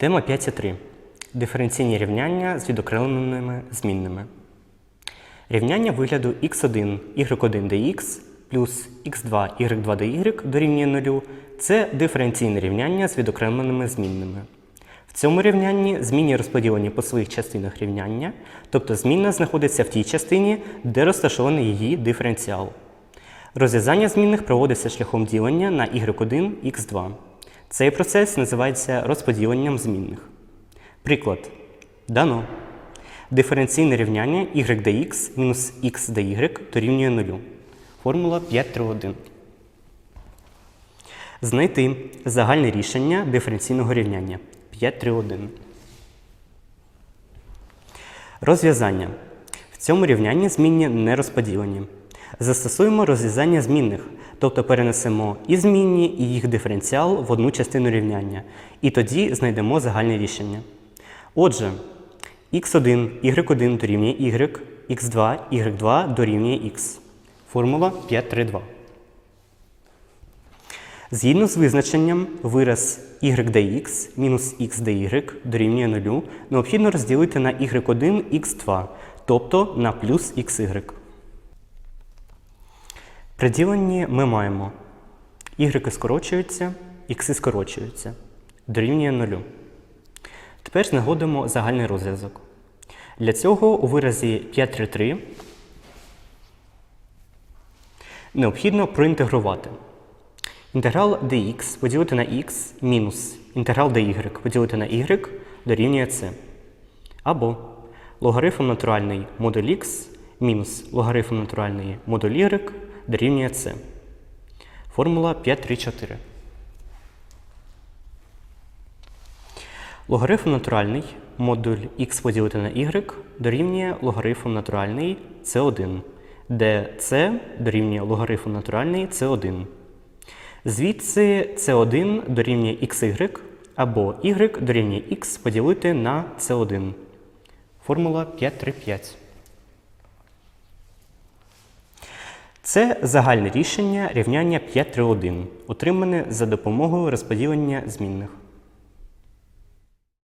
Тема 5.3. Диференційні рівняння з відокремленими змінними. Рівняння вигляду x1 y1 dx плюс x2 y2 dy дорівнює 0 – це диференційне рівняння з відокремленими змінними. В цьому рівнянні змінні розподілені по своїх частинах рівняння, тобто змінна знаходиться в тій частині, де розташований її диференціал. Розв'язання змінних проводиться шляхом ділення на y1 x2. Цей процес називається розподіленням змінних. Приклад. Дано. Диференційне рівняння y dx мінус x dy дорівнює 0. Формула 5.3.1. Знайти загальне рішення диференційного рівняння 5.3.1. Розв'язання. В цьому рівнянні змінні не розподілені. Застосуємо розв'язання змінних, тобто перенесемо і змінні, і їх диференціал в одну частину рівняння. І тоді знайдемо загальне рішення. Отже, x1, y1 дорівнює y, x2, y2 дорівнює x. Формула 532. Згідно з визначенням, вираз y dx мінус x dy дорівнює 0 необхідно розділити на y1 x2, тобто на плюс xy. При діленні ми маємо y скорочуються, x скорочуються, дорівнює 0. Тепер знаходимо загальний розв'язок. Для цього у виразі 533 необхідно проінтегрувати. Інтеграл dx поділити на x мінус інтеграл dy поділити на y дорівнює c. Або логарифм натуральний модуль x мінус логарифм натуральний модуль y дорівнює c. Формула 534. Логарифм натуральний модуль x поділити на y дорівнює логарифм натуральний c1, де c дорівнює логарифм натуральний c1. Звідси c1 дорівнює xy або y дорівнює x поділити на c1. Формула 535. Це загальне рішення рівняння 531, отримане за допомогою розподілення змінних.